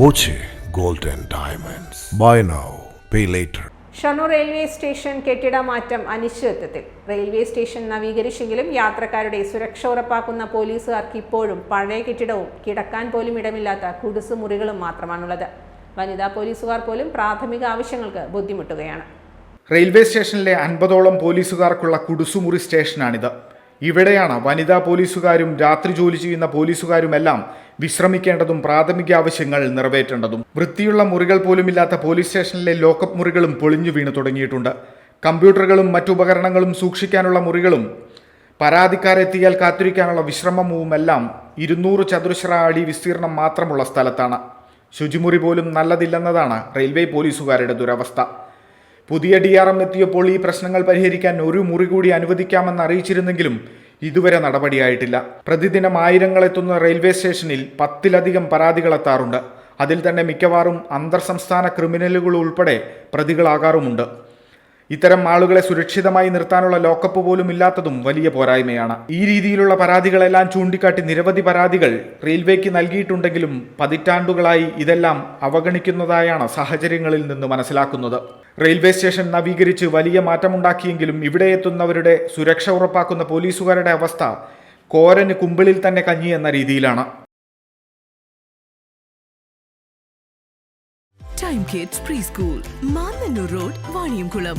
Boche gold and diamonds buy now pay later Shoranur railway station കെട്ടിട മാറ്റം അനിശ്ചിതത്വത്തിൽ. Railway station നവീകരിച്ചെങ്കിലും യാത്രക്കാരുടെ സുരക്ഷ ഉറപ്പാക്കുന്ന പോലീസുകാർക്ക് ഇപ്പോഴും പഴയ കെട്ടിടവും കിടക്കാൻ പോലും ഇടമില്ലാത്ത കുടിസ് മുറികളും മാത്രമാണുള്ളത്. വനിതാ പോലീസുകാർ പോലും പ്രാഥമിക ആവശ്യങ്ങൾക്ക് ബുദ്ധിമുട്ടുകയാണ്. റെയിൽവേ സ്റ്റേഷനിലെ അൻപതോളം പോലീസുകാർക്കുള്ള കുടുസുമുറി സ്റ്റേഷനാണിത്. ഇവിടെയാണ് വനിതാ പോലീസുകാരും രാത്രി ജോലി ചെയ്യുന്ന പോലീസുകാരുമെല്ലാം വിശ്രമിക്കേണ്ടതും പ്രാഥമിക ആവശ്യങ്ങൾ നിറവേറ്റേണ്ടതും. വൃത്തിയുള്ള മുറികൾ പോലുമില്ലാത്ത പോലീസ് സ്റ്റേഷനിലെ ലോക്കപ്പ് മുറികളും പൊളിഞ്ഞു വീണു തുടങ്ങിയിട്ടുണ്ട്. കമ്പ്യൂട്ടറുകളും മറ്റുപകരണങ്ങളും സൂക്ഷിക്കാനുള്ള മുറികളും പരാതിക്കാരെത്തിയാൽ കാത്തിരിക്കാനുള്ള വിശ്രമവുമെല്ലാം ഇരുന്നൂറ് ചതുരശ്ര അടി വിസ്തീർണം മാത്രമുള്ള സ്ഥലത്താണ്. ശുചിമുറി പോലും നല്ലതില്ലെന്നതാണ് റെയിൽവേ പോലീസുകാരുടെ ദുരവസ്ഥ. പുതിയ ഡി ആർ എം എത്തിയപ്പോൾ ഈ പ്രശ്നങ്ങൾ പരിഹരിക്കാൻ ഒരു മുറി കൂടി അനുവദിക്കാമെന്ന് അറിയിച്ചിരുന്നെങ്കിലും ഇതുവരെ നടപടിയായിട്ടില്ല. പ്രതിദിനം ആയിരങ്ങൾ എത്തുന്ന റെയിൽവേ സ്റ്റേഷനിൽ പത്തിലധികം പരാതികളെത്താറുണ്ട് അതിൽ തന്നെ മിക്കവാറും അന്തർ സംസ്ഥാന ക്രിമിനലുകൾ ഉൾപ്പെടെ പ്രതികളാകാറുമുണ്ട്. ഇത്തരം ആളുകളെ സുരക്ഷിതമായി നിർത്താനുള്ള ലോക്കപ്പ് പോലും ഇല്ലാത്തതും വലിയ പോരായ്മയാണ്. ഈ രീതിയിലുള്ള പരാതികളെല്ലാം ചൂണ്ടിക്കാട്ടി നിരവധി പരാതികൾ റെയിൽവേക്ക് നൽകിയിട്ടുണ്ടെങ്കിലും പതിറ്റാണ്ടുകളായി ഇതെല്ലാം അവഗണിക്കുന്നതായാണ് സാഹചര്യങ്ങളിൽ നിന്ന് മനസ്സിലാക്കുന്നത്. റെയിൽവേ സ്റ്റേഷൻ നവീകരിച്ച് വലിയ മാറ്റമുണ്ടാക്കിയെങ്കിലും ഇവിടെ എത്തുന്നവരുടെ സുരക്ഷ ഉറപ്പാക്കുന്ന പോലീസുകാരുടെ അവസ്ഥ കോരന് കുമ്പിളിൽ തന്നെ കഞ്ഞി എന്ന രീതിയിലാണ്. Time Kids pre school Mannanur road Vaniyamkulam